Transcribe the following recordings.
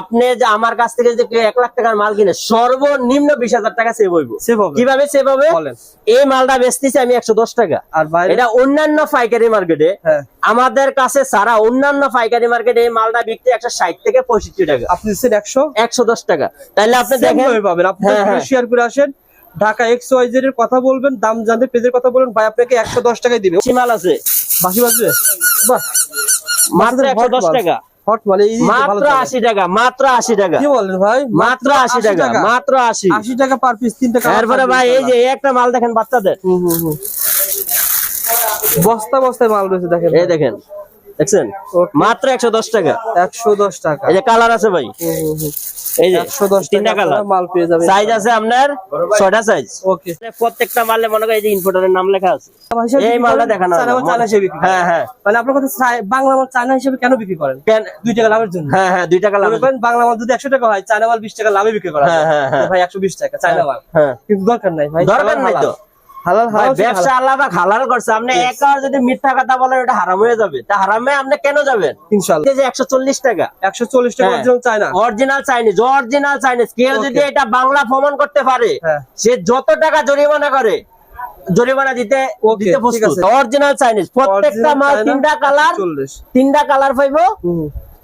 আপনি যে আমার কাছ থেকে যে এক লাখ টাকার মাল কিনে সর্বনিম্ন বিশ হাজার টাকা সেভ হইব। সেভ কীভাবে সেভ হবে? এই মালটা বেচতেছি আমি একশো দশ টাকা। আর এটা অন্যান্য পাইকারি মার্কেটে। হ্যাঁ। আমাদের কাছে সারা অন্যান্য পাইকারি মার্কেটে এই মালটা বিক্রি একশো ষাট থেকে পঁয়ষট্টি টাকা। আপনি দিচ্ছেন একশো? একশো দশ টাকা। তাহলে আপনি দেখেন পাবেন। আপনি হ্যাঁ, হ্যাঁ। শেয়ার করে আসেন। ঢাকা এক্স ওয়াই জেড এর কথা বলবেন দাম জানতে পেজের কথা বলবেন ভাই আপনাকে একশো দশ টাকায় দিবে। মাল আছে। বাসি বাজবে? বাহ। মাত্র একশো দশ টাকা। হট মানে মাত্র টাকা মাত্র আশি টাকা। কি বলেন ভাই? মাত্র আশি টাকা মাত্র আশি। আশি টাকা পার পিস তিনটা colour এরপরে ভাই এই যে একটা মাল দেখেন বাচ্চাদের। বস্তা বস্তায় মাল রয়েছে দেখেন এই দেখেন। দেখছেন? মাত্র একশো দশ টাকা। একশো দশ টাকা। এই যে কালার আছে ভাই। হুম, হুম, হুম। এই যে একশো দশ তিনটা কালার। মাল পেয়ে যাবেন। সাইজ আছে আপনার ছয়টা সাইজ ওকে প্রত্যেকটা মালে মনে করেন এই যে ইনফোটারের নাম লেখা আছে। এই মালটা দেখানো চায়না হিসেবে বিক্রি হ্যাঁ হ্যাঁ। মানে আপনার কথা বাংলা মাল চায়না হিসেবে কেন বিক্রি করেন? কেন দুই টাকা লাভের জন্য। হ্যাঁ হ্যাঁ দুই টাকা লাভ করেন বাংলা মাল যদি একশো টাকা হয় চায়না মাল বিশ টাকা লাভে বিক্রি করা হ্যাঁ। হ্যাঁ, হ্যাঁ। ভাই একশো বিশ টাকা চায়না মাল। হ্যাঁ। কিন্তু দরকার নাই ভাই দরকার নাই তো। হালাল ভাই হালাল ব্যবসা হালাল। করছে। আপনি এক যদি মিথ্যা কথা বলেন ওটা হারাম হয়ে যাবে। তা হারামে আপনি কেন যাবেন? ইনশাল্লাহ এই যে একশো চল্লিশ টাকা। একশো চল্লিশ টাকা হ্যাঁ। Original original Chinese original Chinese কেউ যদি এটা বাংলা প্রমাণ করতে পারে হ্যাঁ। সে যত টাকা জরিমানা করে জরিমানা দিতে দিতে প্রস্তুত। অরিজিনাল চাইনিজ প্রত্যেকটা মাল তিনটা কালার তিনটা কালার পাইবো।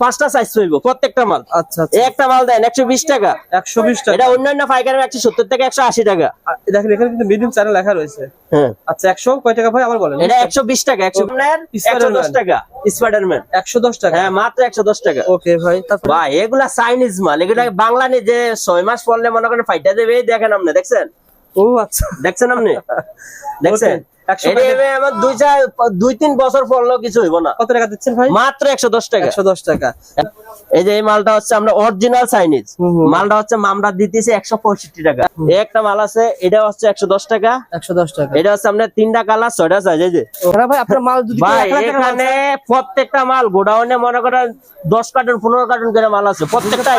পাঁচটা সাইজ পাইবো প্রত্যেকটা মাল। আচ্ছা আচ্ছা। একটা মাল দেন একশো বিশ টাকা। একশো বিশ টাকা। এটা অন্যান্য পাইকারি একশো সত্তর থেকে একশো আশি টাকা। দেখেন এখানে কিন্তু মিডিয়াম চ্যানেল লেখা রয়েছে। হ্যাঁ। আচ্ছা একশো কয় টাকা ভাই? আবার বলেন। এটা একশো বিশ টাকা একশো একশো দশ টাকা স্পাইডারম্যান একশো দশ টাকা। হ্যাঁ মাত্র একশো দশ টাকা। ওকে ভাই ভাই এগুলা চাইনিজ মাল। এগুলা বাংলা নিয়ে যে ছয় মাস পড়লে মনে করেন ফাইটা দেবে দেখেন আপনি দেখছেন? ও আচ্ছা। দেখছেন আপনি? দেখছেন? Okay, 100 এটা দুই তিন বছর পড়লেও কিছু হইব না। কত টাকা দিচ্ছেন ভাই? মাত্র একশো দশ টাকা। একশো দশ টাকা। এই যে এই মালটা হচ্ছে আমরা অরিজিনাল চাইনিজ হুম, হুম। মালটা হচ্ছে আমরা দিতেছি একশো পঁয়ষট্টি টাকা। একটা মাল আছে এটা হচ্ছে একশো দশ টাকা। একশো দশ টাকা। এটা হচ্ছে আপনার তিনটা কালার ছয়টা সাইজ এই যে। ভাই আপনার মাল ভাই এখানে প্রত্যেকটা মাল গোডাউনে মনে করেন দশ কার্টুন পনেরো কার্টুন করে মাল আছে প্রত্যেকটা।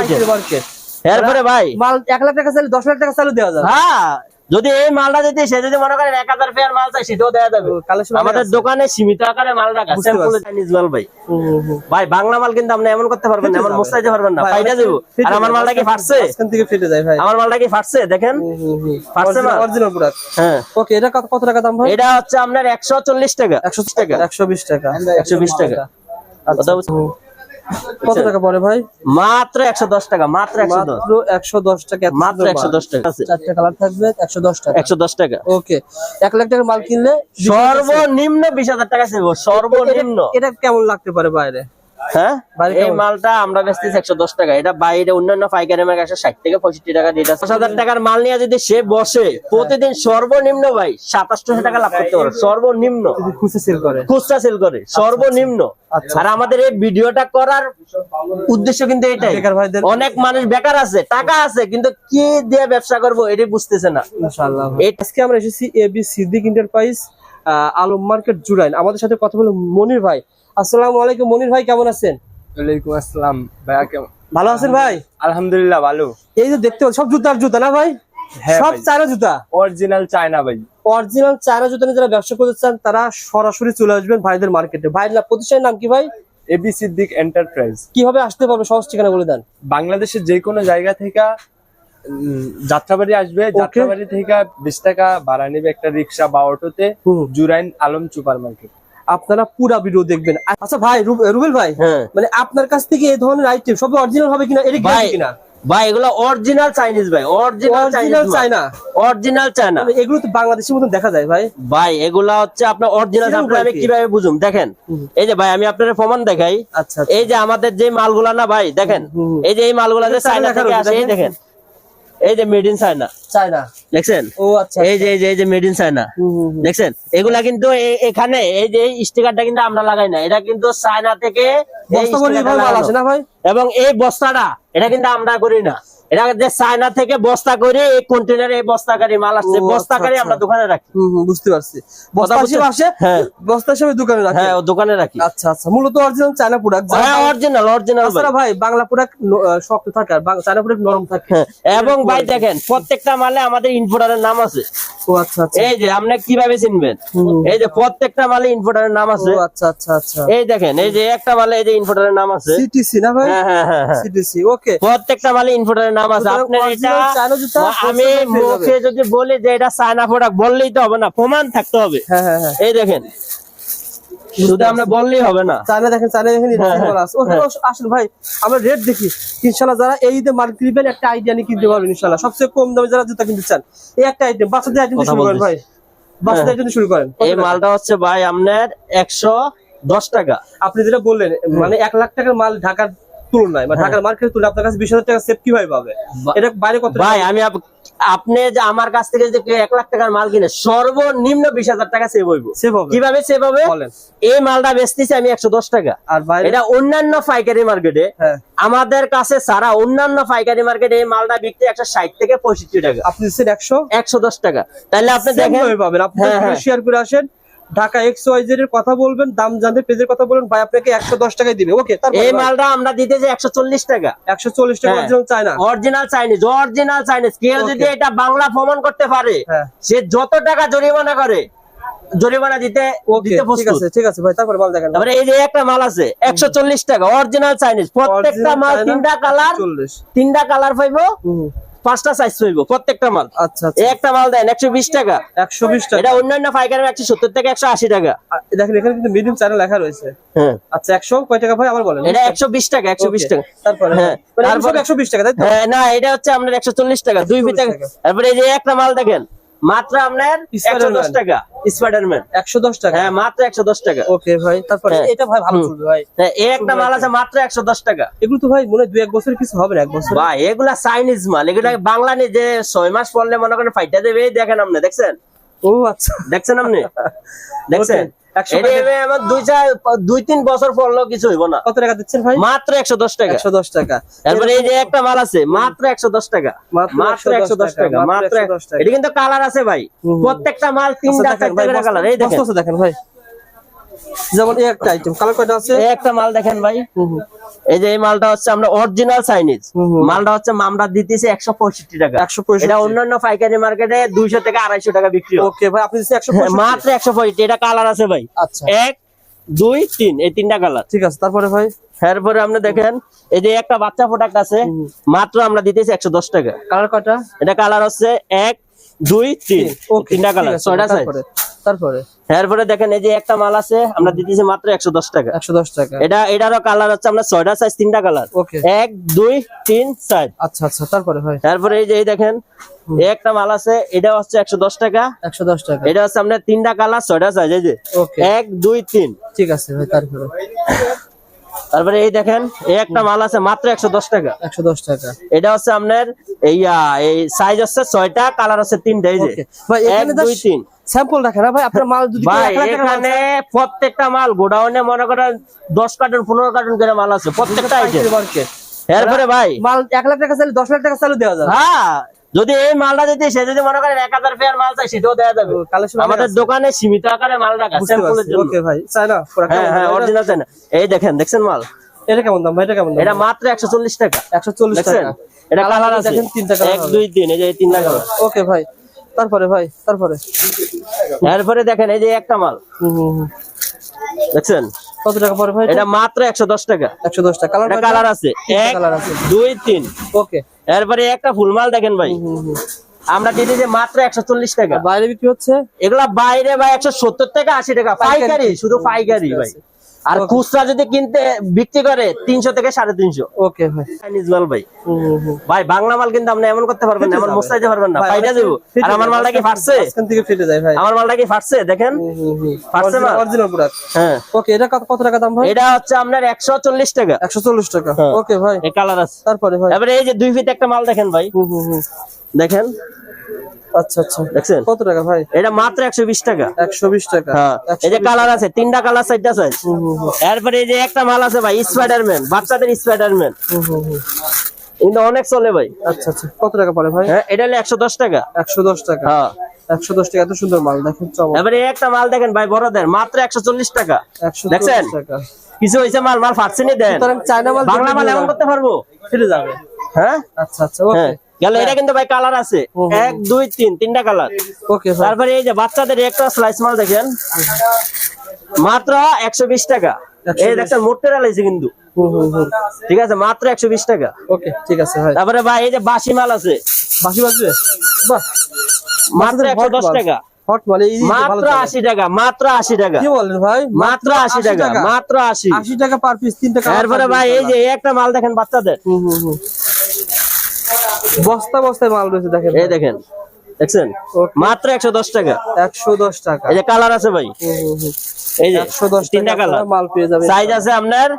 এরপরে ভাই। মাল এক লাখ টাকা চাইলে দশ লাখ টাকা চালু দেওয়া যাবে। হ্যাঁ যদি এই মালটা যদি সে যদি মনে করেন এক হাজার পেয়ার মাল চাই সেটাও দেওয়া যাবে। আমাদের দোকানে সীমিত আকারে মাল রাখা। চাইনিজ মাল ভাই। ভাই বাংলা মাল কিন্তু আপনি এমন করতে পারবেন না এমন মোস্তাইতে পারবেন না। অনেক দেবো আর আমার মালটা কি ফাটছে? মাঝখান থেকে ফেটে যায় ভাই। আমার মালটা কি ফাটছে? দেখেন। ফাটছে মাল? অরিজিনাল প্রোডাক্ট হ্যাঁ। ওকে এটা কত কত টাকা দাম ভাই? এটা হচ্ছে আপনার একশো চল্লিশ টাকা। একশো টাকা। একশো বিশ টাকা। একশো বিশ টাকা। আচ্ছা। কত টাকা পড়ে ভাই? মাত্র একশো দশ টাকা মাত্র একশো মাত্র একশো দশ টাকা মাত্র একশো দশ টাকা। চারটে কালার থাকবে একশো দশ টাকা। একশো দশ টাকা। ওকে। এক লাখ টাকার মাল কিনলে সর্বনিম্ন বিশ হাজার টাকা সেব সর্বনিম্ন। এটা কেমন লাগতে পারে বাইরে? হ্যাঁ? এই মালটা আমরা বেচতেছি একশো দশ টাকা। এটা বাইরে অন্যান্য পাইকারি ষাট থেকে পঁয়ষট্টি টাকা দিয়ে দশ হাজার টাকার মাল নিয়ে যদি সে বসে প্রতিদিন সর্বনিম্ন ভাই সাতাশশো টাকা লাভ করতে পারে সর্বনিম্ন। যদি সেল করে। খুচরা সেল করে সর্বনিম্ন। আচ্ছা। আর আমাদের এই ভিডিওটা করার উদ্দেশ্য কিন্তু এটাই। অনেক মানুষ বেকার আছে টাকা আছে কিন্তু কি দিয়ে ব্যবসা করব এটাই বুঝতেছে না। আজকে আমরা এসেছি AB Siddique enterprise Alam market Jurain. আমাদের সাথে কথা বলে মনির ভাই। আসসালামু আলাইকুম মনির ভাই কেমন আছেন? ওয়ালাইকুম আসসালাম। ভাইয়া কেমন? ভালো আছেন ভাই? আলহামদুলিল্লাহ ভালো। এই যে দেখতে সব জুতার জুতা না ভাই? হ্যাঁ সব চায়না জুতা? অরিজিনাল চায়না ভাই। অরিজিনাল চায়না জুতা নিয়ে যারা ব্যবসা করতে চান তারা সরাসরি চলে আসবেন ভাইদের মার্কেটে। ভাইয়ের না- প্রতিষ্ঠানের নাম কি ভাই? এবি সিদ্দিক এন্টারপ্রাইজ কীভাবে আসতে পারবে সহজ ঠিকানা বলে দেন। বাংলাদেশের যে কোনো জায়গা থেকে যাত্রাবাড়ি আসবে যাত্রাবাড়ি থেকে বিশ টাকা ভাড়া নেবে একটা রিক্সা বা অটোতে জুরাইন আলম সুপার মার্কেট। আপনারা পুরা ভিডিও দেখবেন। আচ্ছা ভাই রুবেল ভাই হ্যাঁ। মানে আপনার কাছ থেকে এই ধরনের আইটেম সব অরিজিনাল হবে কিনা? এটা কিনা? ভাই এগুলো অরিজিনাল চাইনিজ ভাই অরিজিনাল চায়না অরিজিনাল চায়না মানে এগুলো তো বাংলাদেশের মতন দেখা যায় ভাই। ভাই এগুলা হচ্ছে আপনার অরিজিনাল আপনার আমি কীভাবে বুঝুম? দেখেন এই যে ভাই আমি আপনার প্রমাণ দেখাই। আচ্ছা এই যে আমাদের যে মালগুলা না ভাই দেখেন। এই যে এই মালগুলা যে চাইনা থেকে আসে এই দেখেন। এই যে মেড ইন চায়না চায়না দেখছেন? ও আচ্ছা এই যে এই যে এই যে মেড ইন চায়না। দেখছেন? এগুলা কিন্তু এখানে এই যে এই স্টিকারটা কিন্তু আমরা লাগাই না। এটা কিন্তু চায়না থেকে এবং এই বস্তাটা এটা কিন্তু আমরা করি না। এটা চায়না থেকে বস্তা করে এই কন্টেনারে এই বস্তাকারী মাল আসছে আচ্ছা, আমরা আচ্ছা। দোকানে রাখি। বুঝতে পারছি। বস্তা? আসে হ্যাঁ। বস্তা হিসেবে দোকানে রাখে। হ্যাঁ দোকানে রাখি। আচ্ছা আচ্ছা মূলত অরিজিনাল চায়না প্রোডাক্ট হ্যাঁ অরিজিনাল ভাই। বাংলা প্রোডাক্ট শক্ত থাকে আর বাং- চায়না প্রোডাক্ট নরম থাকে। হ্যাঁ, এবং ভাই দেখেন প্রত্যেকটা মালে আমাদের ইনভোটারের নাম আছে। ও আচ্ছা আচ্ছা। এই যে আপনি কীভাবে চিনবেন? এই যে প্রত্যেকটা মালে নাম আছে। আচ্ছা আচ্ছা আচ্ছা। এই দেখেন এই যে একটা মালে এই যে নাম আছে। সিটিসি না ভাই? হ্যাঁ হ্যাঁ হ্যাঁ হ্যাঁ। সিটিসি ওকে প্রত্যেকটা মালে ইনভোটারের নাম আছে। এটা আমি। মুখে যদি বলি যে এটা চায়না প্রোডাক্ট বললেই তো হবে না প্রমাণ থাকতে হবে। হ্যাঁ হ্যাঁ হ্যাঁ। এই দেখেন শুধু আমরা বললেই হবে না। চায়না দেখেন চায়না দেখেন হ্যাঁ, হ্যাঁ, আসলে ভাই আমরা রেট দেখি। ইনশাল্লাহ যারা এই ঈদে মার্কেট দিবেন একটা আইডিয়া নিয়ে কিনতে পারবেন ইনশাল্লাহ সবচেয়ে কম দামে যারা জুতা কিনতে চান এই একটা আইটেম বাচ্চাদের আইটেম শুরু করেন ভাই। বাচ্চাদের আইটেম শুরু করেন। এই মালটা হচ্ছে ভাই আপনার একশো দশ টাকা। আপনি যেটা বললেন মানে এক লাখ টাকার মাল ঢাকার তুলনায় মানে ঢাকার মার্কেটের তুলনায় আপনার কাছে বিশ হাজার টাকা সেভ কীভাবে পাবে? এটা বাইরে কত ভাই আমি আপনি যে আমার কাছ থেকে যে এক লাখ টাকার মাল কিনে সর্বনিম্ন বিশ হাজার টাকা সেভ হইব। সেভ হবে? কীভাবে সেভ হবে? এই মালটা বেচতেছি আমি একশো দশ টাকা। আর এটা অন্যান্য পাইকারি মার্কেটে হ্যাঁ। আমাদের কাছে সারা অন্যান্য পাইকারি মার্কেটে এই মালটা বিক্রি একশো ষাট থেকে পঁয়ষট্টি টাকা। আপনি একশো? একশো দশ টাকা। তাহলে আপনি দেখেন পাবেন। আপনি হ্যাঁ, হ্যাঁ। শেয়ার করে আসেন। ঢাকা এক্স ওয়াই জেড এর কথা বলবেন দাম জানতে পেজের কথা বলবেন ভাই আপনাকে একশো দশ টাকায় দিবে। ওকে এই মালটা আমরা দিতেছি একশো চল্লিশ টাকা। একশো চল্লিশ টাকা হ্যাঁ। Original China. Original Chinese original Chinese কেউ যদি এটা বাংলা প্রমাণ করতে পারে হ্যাঁ। সে যত টাকা জরিমানা করে জরিমানা দিতে দিতে ঠিক আছে ঠিক আছে ভাই তারপরে মাল দেখেন। তারপরে এই যে একটা মাল আছে একশো চল্লিশ টাকা অরিজিনাল চাইনিজ প্রত্যেকটা মাল তিনটা কালার চল্লিশ। তিনটা কালার পাইবো। পাঁচটা সাইজ পাইবো প্রত্যেকটা মাল। আচ্ছা আচ্ছা। একটা মাল দেন একশো বিশ টাকা। একশো বিশ টাকা। এটা অন্যান্য পাইকারের একশো সত্তর থেকে একশো আশি টাকা। দেখেন এখানে কিন্তু মিডিয়াম চ্যানেল লেখা রয়েছে। হ্যাঁ। আচ্ছা একশো কয় টাকা ভাই? আবার বলেন। এটা একশো বিশ টাকা একশো বিশ টাকা। তারপরে? হ্যাঁ, মানে একশো বিশ টাকা হ্যাঁ না এটা হচ্ছে আপনার একশো চল্লিশ টাকা দুই ফিট 140 টাকা। তারপরে এই যে একটা মাল দেখেন। মাত্র আপনার একশো দশ টাকা। স্পাইডারম্যান একশো দশ টাকা? হ্যাঁ মাত্র একশো দশ টাকা। ওকে ভাই তারপরে হ্যাঁ। এটা ভাই ভালো চলবে ভাই। হ্যাঁ, এই একটা মাল আছে মাত্র একশো দশ টাকা। এগুলো তো ভাই মনে দু এক বছর কিছু হবে না এক বছর ভাই এগুলা চাইনিজ মাল। এগুলা বাংলা নিয়ে যে ছয় মাস পড়লে মনে করেন ফাইটা দেবে দেখেন আপনি দেখছেন? ও আচ্ছা। দেখছেন আপনি? দেখছেন? Okay, 100 এটা এবার আমার দুই তিন বছর পড়লেও কিছু হইব না। কত টাকা দিচ্ছেন ভাই? মাত্র একশো দশ টাকা। একশো দশ টাকা। তারপরে এই যে একটা মাল আছে মাত্র একশো দশ টাকা। মাত্র একশো দশ টাকা মাত্র মাত্র 110 টাকা। এটা কিন্তু কালার আছে ভাই। প্রত্যেকটা মাল আচ্ছা, তিনটা কালার এই দেখেন। দেখেন ভাই। যেমন এই একটা আইটেম কালার কয়টা আছে? এই একটা মাল দেখেন ভাই। এই যে এই মালটা হচ্ছে আমরা অরিজিনাল চাইনিজ। মালটা হচ্ছে আমরা দিতেছি একশো পঁয়ষট্টি টাকা। 165 এটা অন্যান্য পাইকারি মার্কেটে দুইশো থেকে আড়াইশো টাকা বিক্রি হয়। ওকে ভাই আপনি দিচ্ছেন একশো হ্যাঁ, মাত্র একশো পঁয়ষট্টি এটা কালার আছে ভাই। আচ্ছা। এক দুই তিন এই তিনটা কালার ঠিক আছে তারপরে ভাই? এরপরে আপনি দেখেন এই যে একটা বাচ্চা প্রোডাক্ট আছে মাত্র আমরা দিতেছি একশো দশ টাকা। কালার কয়টা? এটা কালার হচ্ছে এক দুই তিন। তিনটা কালার ছয়টা সাইজ তারপরে এরপরে দেখেন এই যে একটা মাল আছে আমরা দিতেছি মাত্র একশো দশ টাকা। একশো দশ টাকা। এটা এটারও কালার হচ্ছে আমরা ছয়টা সাইজ তিনটা কালার এক দুই তিন চার। আচ্ছা আচ্ছা তারপরে এই যে এই দেখেন একটা মাল আছে এটা হচ্ছে একশো দশ টাকা। একশো দশ টাকা। এটা হচ্ছে তিনটা কালার ছয়টা সাইজ এই যে। এক দুই তিন। ঠিক আছে ভাই তারপরে। তারপরে এই দেখেন এই একটা মাল আছে মাত্র একশো দশ টাকা। একশো দশ টাকা। এটা হচ্ছে আপনার এই এই সাইজ হচ্ছে ছয়টা কালার হচ্ছে তিনটা এই যে। এক দুই তিন। স্যাম্পল রাখেন ভাই আপনার মাল যদি এখানে প্রত্যেকটা মাল গোডাউনে মনে করেন দশ কার্টুন পনেরো কার্টুন করে মাল আছে প্রত্যেকটা আইটেম এরপরে ভাই মাল এক লাখ টাকা চাইলে দশ লাখ টাকা দেওয়া যাবে। হ্যাঁ যদি এই মালটা যদি সে যদি মনে করেন এক হাজার পেয়ার মাল চাই সেটাও দেওয়া যাবে। আমাদের দোকানে সীমিত আকারে মাল রাখা স্যাম্পলের জন্য। ভাই চাই না হ্যাঁ হ্যাঁ দাম? অরিজিনাল চাই না। এই দেখেন দেখছেন মাল? এটা কেমন দাম ভাই এটা কেমন এটা মাত্র একশো চল্লিশ টাকা। একশো চল্লিশ দেখছেন? টাকা এটা কালার আছে। দেখেন তিনটা এই যে তিনটা কালার ওকে ভাই তারপরে ভাই তারপরে? এরপরে দেখেন এই যে একটা মাল। দেখছেন? কত টাকা পরে ভাই এটা? মাত্র একশো দশ টাকা। একশো দশ টাকা। কালার কালার আছে। তিনটা এক colour আছে। দুই তিন। ওকে। এরপরে একটা ফুলমাল দেখেন ভাই। আমরা দিয়ে যে মাত্র একশো চল্লিশ টাকা। বাইরে বিক্রি হচ্ছে? এগুলা বাইরে ভাই একশো সত্তর টাকা আশি টাকা। পাইকারি। শুধু পাইকারি ভাই। আর খুচরা যদি কিনতে বিক্রি করে তিনশো থেকে সাড়ে তিনশো। ওকে ভাই। চাইনিজ মাল ভাই। ভাই বাংলা মাল কিন্তু আপনি এমন করতে পারবেন না এমন। মোস্তাইতে পারবেন না অনেক দেবো। আর আমার মালটা কি ফাটছে? মাঝখান থেকে ফেটে যায় ভাই। আমার মালটা কি ফাটছে? দেখেন। ফাটছে মাল? অরিজিনাল প্রোডাক্ট হ্যাঁ। ওকে এটা কত কত টাকা দাম ভাই? এটা হচ্ছে আপনার একশো চল্লিশ টাকা। একশো চল্লিশ টাকা। হ্যাঁ। ওকে ভাই। এই কালার আছে। তারপরে ভাই। এবারে এই যে দুই ফিট একটা মাল দেখেন ভাই। হুম, হুম, হুম। দেখেন? আচ্ছা আচ্ছা। দেখছেন? কত টাকা ভাই? এটা মাত্র একশো বিশ টাকা। একশো বিশ টাকা। হ্যাঁ। এই যে কালার আছে তিনটা কালার এরপরে এই যে একটা মাল আছে ভাই স্পাইডারম্যান বাচ্চাদের স্পাইডারম্যান। কিন্তু অনেক চলে ভাই। আচ্ছা আচ্ছা। কত টাকা পড়ে ভাই? হ্যাঁ এটা হলো একশো দশ টাকা। একশো দশ টাকা। হ্যাঁ। একশো দশ টাকা এত সুন্দর মাল দেখেন এবারে একটা মাল দেখেন ভাই বড়দের মাত্র একশো চল্লিশ টাকা। একশো দেখছেন? কিছু হয়েছে মাল মাল ফাটছেনি দেন। সুতরাং চায়না মাল বাংলা মাল এমন করতে পারব? ফিরে যাবে। হ্যাঁ? আচ্ছা আচ্ছা ওকে। গেল এটা কিন্তু ভাই কালার আছে। এক দুই তিন তিনটা কালার ওকে তারপরে এই যে বাচ্চাদের একটা স্লাইস মাল দেখেন। মাত্র একশো বিশ টাকা। এই দেখছেন মোটে লাইছে কিন্তু। ঠিক আছে মাত্র একশো বিশ টাকা। ওকে ঠিক আছে তারপরে ভাই এই যে বাসি মাল আছে। বাসি বাহ। মাত্র একশো টাকা। মাত্র আশি টাকা মাত্র আশি টাকা। কি বলেন ভাই? মাত্র আশি টাকা মাত্র আশি। আশি টাকা পার পিস তিন তারপরে ভাই এই যে একটা মাল দেখেন বাচ্চাদের। বস্তা বস্তায় মাল রয়েছে দেখেন। এই দেখেন দেখছেন? মাত্র একশো দশ টাকা। একশো দশ টাকা। এই যে কালার আছে ভাই। এই যে একশো দশ তিনটা কালার। মাল পেয়ে যাবেন। সাইজ আছে আপনার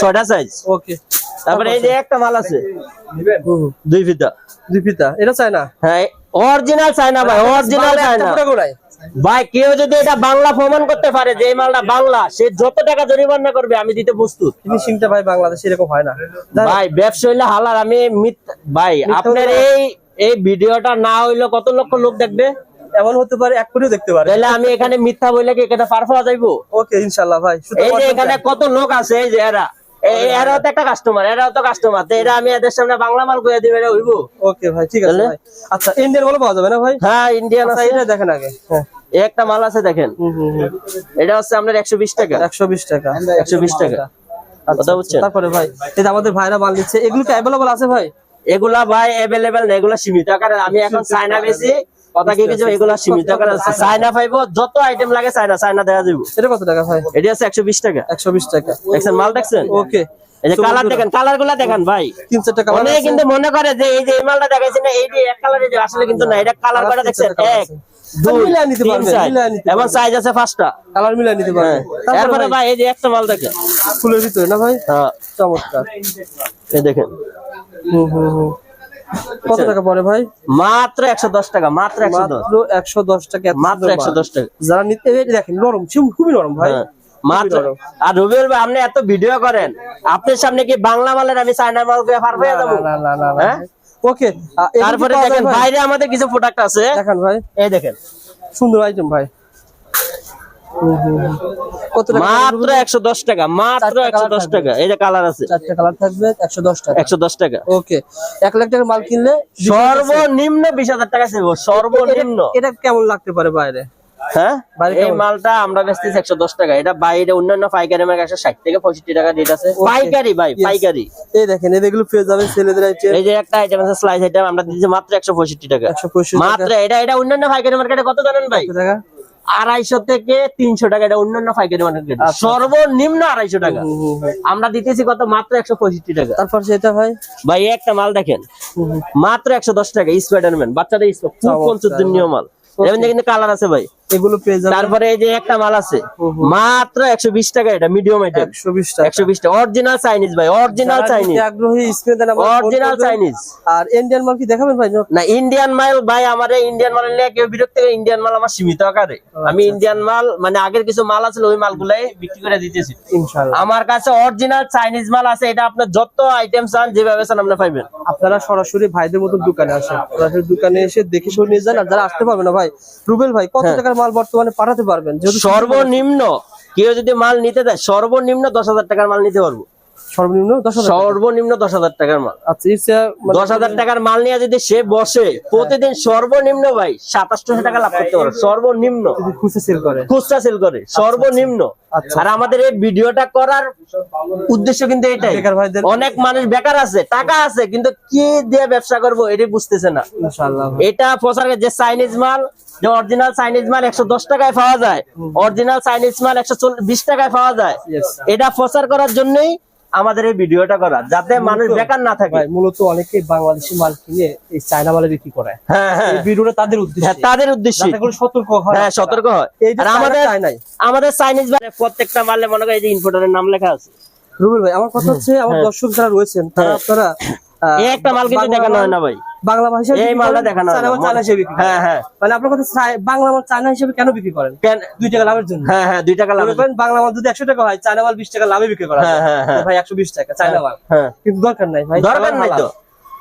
ছয়টা সাইজ ওকে তারপরে এই যে একটা মাল আছে। হুম দুই ফিতা। এটা চাই না হ্যাঁ অরিজিনাল চায়না ভাই অরিজিনাল চায়না। গোড়ায়। ভাই কেউ যদি এটা বাংলা প্রমাণ করতে পারে যে এই মালটা বাংলা সে যত টাকা জরিমানা করবে আমি দিতে প্রস্তুত। ফিনিশিংটা ভাই বাংলাদেশে এরকম হয় না। ভাই ব্যবসা হইলে হালার আমি ভাই আপনার এই এই ভিডিওটা না হইলে কত লক্ষ লোক দেখবে? এমন হতে পারে এক কোটিও দেখতে পারে। তাহলে আমি এখানে মিথ্যা বইলে কি এটা পার যাইবো? ওকে ইনশাল্লাহ ভাই এই যে এখানে কত লোক আছে এই যে এরা। এরাও তো একটা কাস্টমার এরাও তো কাস্টমার তো এরা আমি এদের সামনে বাংলা মাল কয়ে দিবে এটা হইবো। ওকে ভাই ঠিক আছে ভাই। আচ্ছা ইন্ডিয়ান পাওয়া যাবে না ভাই? হ্যাঁ ইন্ডিয়ান আচ্ছা আছে। এটা দেখেন আগে। হ্যাঁ। একটা মাল আছে দেখেন। এটা হচ্ছে আপনার একশো বিশ টাকা। একশো বিশ টাকা। একশো বিশ টাকা। কথা বুঝছেন? তারপরে ভাই যে আমাদের ভাইরা মাল নিচ্ছে এগুলো কি অ্যাভেলেবল আছে ভাই? এগুলা ভাই অ্যাভেলেবেল না এগুলা সীমিত আকারে। আমি এখন চায়না বেশি কথা কি কিছু? এগুলা সীমিত আকারে আছে। চায়না পাইবো যত আইটেম লাগে চায়না চায়না দেওয়া যাব এটা কত টাকা ভাই? এটি আছে টাকা। একশো বিশ টাকা। দেখছেন মাল দেখছেন? ওকে। এই যে কালার দেখেন কালারগুলা দেখেন ভাই। তিন চার টাকা অনেকে কিন্তু মনে করে যে এই যে এই মালটা এই যে এক কালারে আসলে কিন্তু না এটা কালার দেখছেন? এক এবং সাইজ আছে পাঁচটা। কালার মিলাই নিতে তারপরে ভাই এই যে একটা মাল দেখেন। ফুলের ভিতরে না ভাই? হ্যাঁ। চমৎকার। এই দেখেন। হুম হুম হুম। কত টাকা পড়ে ভাই? মাত্র একশো দশ টাকা মাত্র একশো দশ। টাকা মাত্র একশো দশ টাকা। যারা নিতে দেখেন নরম খুবই নরম ভাই। হ্যাঁ, মাত্র আর রবিউল ভাই আপনি এত ভিডিও করেন আপনার সামনে কি বাংলা মালের আমি চায়না মাল পার পেয়ে যাব? হ্যাঁ? ওকে তারপরে দেখেন বাইরে আমাদের কিছু প্রোডাক্ট আছে। দেখেন ভাই। এই দেখেন। সুন্দর আইটেম ভাই হুম, হুম, হুম। কত টাকা মাত্র একশো দশ টাকা মাত্র একশো দশ টাকা। এই যে কালার আছে। চারটে কালার থাকবে একশো দশ টাকা। একশো দশ টাকা। ওকে। এক লাখ টাকার মাল কিনলে সর্বনিম্ন বিশ হাজার টাকা সর্বনিম্ন। এটা- কেমন লাগতে পারে বাইরে? হ্যাঁ? এই মালটা আমরা বেচতেছি একশো দশ টাকা। এটা বাইরে অন্যান্য পাইকারি আমার কাছে ষাট থেকে পঁয়ষট্টি টাকা রেট আছে। পাইকারি ভাই পাইকারি। এই দেখেন এই এগুলো পেয়ে যাবেন ছেলেদের এই যে একটা আইটেম আছে স্লাইস আইটেম আমরা দিচ্ছি মাত্র একশো পঁয়ষট্টি টাকা। একশো মাত্র এটা এটা অন্যান্য পাইকারি মার্কেটে কত জানেন ভাই? আড়াইশো থেকে তিনশো টাকা এটা অন্যান্য পাইকারি মার্কেট সর্বনিম্ন আড়াইশো টাকা। আমরা দিতেছি কত? মাত্র একশো পঁয়ষট্টি টাকা। তারপর সেটা ভাই? ভাই একটা মাল দেখেন। মাত্র একশো দশ টাকা স্পাইডারম্যান বাচ্চাদের। মাল। এমন কিন্তু কালার আছে ভাই। এগুলো পেয়ে যাবেন। তারপরে এই যে একটা মাল আছে। মাত্র একশো বিশ টাকা এটা মিডিয়াম একশো বিশ টাকা। একশো বিশ টাকা। অরিজিনাল চাইনিজ ভাই অরিজিনাল চাইনিজ আগ্রহী স্ক্রিনে দেন আমার অরিজিনাল চাইনিজ আর ইন্ডিয়ান মাল কি দেখাবেন ভাই? না। ইন্ডিয়ান মাল ভাই আমার ইন্ডিয়ান মাল নিয়ে কেউ বিরক্ত করে ইন্ডিয়ান মাল আমার সীমিত আকারে। আমি ইন্ডিয়ান মাল মানে আগের কিছু মাল আছে ওই মালগুলাই বিক্রি করে দিতেছি। ইনশাআল্লাহ। আমার কাছে অরিজিনাল চাইনিজ মাল আছে এটা আপনার যত আইটেম চান যেভাবে চান আপনি পাইবেন। আপনারা সরাসরি ভাইদের মতো দোকানে আসেন। সরাসরি দোকানে এসে দেখে শুনে নিয়ে যান আর যারা আসতে পারবে না ভাই রুবেল ভাই কত হ্যাঁ। টাকার মাল বর্তমানে পাঠাতে পারবেন। সর্বনিম্ন কেউ যদি মাল নিতে দেয় সর্বনিম্ন দশ হাজার টাকার মাল নিতে পারব। সর্বনিম্ন দশ হাজার সর্বনিম্ন দশ হাজার টাকার মাল। আচ্ছা মানে- দশ হাজার টাকার মাল নিয়ে যদি সে বসে প্রতিদিন সর্বনিম্ন ভাই সাতাশশো টাকা লাভ করতে পারে। সর্বনিম্ন। যদি সেল করে। খুচরা সেল করে সর্বনিম্ন। আচ্ছা। আর আমাদের এই ভিডিওটা করার উদ্দেশ্য কিন্তু এটাই। অনেক মানুষ বেকার আছে টাকা আছে কিন্তু কি দিয়ে ব্যবসা করব এটাই বুঝতেছে না। এটা প্রচার যে চাইনিজ মাল যে অরিজিনাল চাইনিজ মাল একশো দশ টাকায় পাওয়া যায় অরিজিনাল চাইনিজ মাল একশো বিশ টাকায় পাওয়া যায়। এটা প্রচার করার জন্যই আমাদের এই ভিডিওটা করা যাতে মানুষ বেকার না থাকে। মূলত অনেকে বাংলাদেশি মাল কিনে এই চায়না মালে বিক্রি করে। হ্যাঁ হ্যাঁ। ভিডিওটা তাদের উদ্দেশ্যে। হ্যাঁ, তাদের উদ্দেশ্য। সতর্ক হয়। হ্যাঁ সতর্ক হয়। আর আমাদের। আমাদের চাইনিজ প্রত্যেকটা মালে মনে করেন এই যে ইম্পোর্টারের নাম লেখা আছে। রুবেল ভাই আমার কথা হচ্ছে আমার দর্শক যারা রয়েছেন তারা হ্যাঁ। আপনারা একটা মাল কিন্তু দেখানো হয় না ভাই। বাংলা ভাষায় এই মালটা দেখানো হয় চায়না মাল হিসেবে হ্যাঁ হ্যাঁ। মানে আপনার কথা বাংলা মাল চায়না হিসেবে কেন বিক্রি করেন? দুই টাকা লাভের জন্য। হ্যাঁ হ্যাঁ দুই টাকা লাভ করেন বাংলা মাল যদি একশো টাকা হয় চায়না মাল বিশ টাকা লাভে বিক্রি করা হ্যাঁ, হ্যাঁ, হ্যাঁ। ভাই একশো বিশ টাকা চায়না মাল। হ্যাঁ। কিন্তু দরকার নাই ভাই দরকার নাই তো।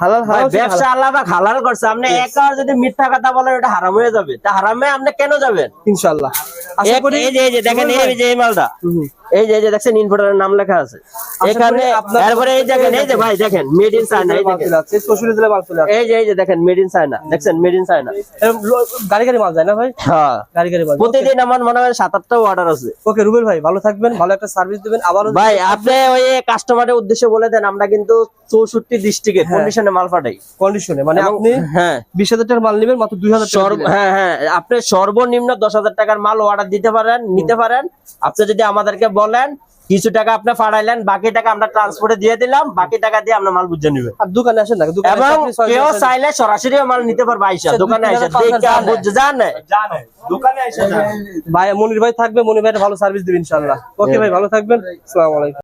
হালাল। হালাল ভাই হালাল ব্যবসা আল্লাহ হালাল করছে। আপনি একার যদি মিথ্যা কথা বলেন ওটা হারাম হয়ে যাবে। তা হারামে আপনি কেন যাবেন? ইনশাআল্লাহ। আশা করি এই যে দেখেন এই যে এই মালটা। এই যে যে দেখছেন ইনভার্টারের নাম লেখা আছে। এখানে তারপরে এই দেখেন এই যে ভাই দেখেন মেড ইন চায়না এই দেখেন। এই যে এই যে দেখেন মেড ইন চায়না দেখছেন মেড ইন চায়না গাড়ি গাড়ি মাল যায় না ভাই? হ্যাঁ। গাড়ি গাড়ি মাল প্রতিদিন আমার মনে হয় সাত আটটা অর্ডার আছে। ওকে রুবেল ভাই ভালো থাকবেন ভালো একটা সার্ভিস দিবেন আবারও ভাই আপনি ওই কাস্টমারের উদ্দেশ্যে বলে দেন আমরা কিন্তু চৌষট্টি ডিস্ট্রিক্টে কন্ডিশনে মাল পাঠাই। কন্ডিশনে মানে আপনি হ্যাঁ। বিশ হাজার টাকার মাল নেবেন মাত্র দুই হাজার হ্যাঁ হ্যাঁ আপনি সর্বনিম্ন দশ হাজার টাকার মাল অর্ডার দিতে পারেন নিতে পারেন। আপনি যদি আমাদেরকে বলেন কিছু টাকা আপনি ফাড়াইলেন বাকি টাকা আমরা ট্রান্সপোর্টে দিয়ে দিলাম বাকি টাকা দিয়ে আমরা মাল বুঝে নিবে আর দোকানে আসেন না এবং কেউ চাইলে সরাসরি মাল নিতে পারবে আইসা দোকানে আইসা দেখে বুঝে জানে দোকানে আইসা ভাই মনির ভাই থাকবে মনির ভাই ভালো সার্ভিস দিবেন ইনশাআল্লাহ। ওকে ভাই ভালো থাকবেন আসসালামু আলাইকুম।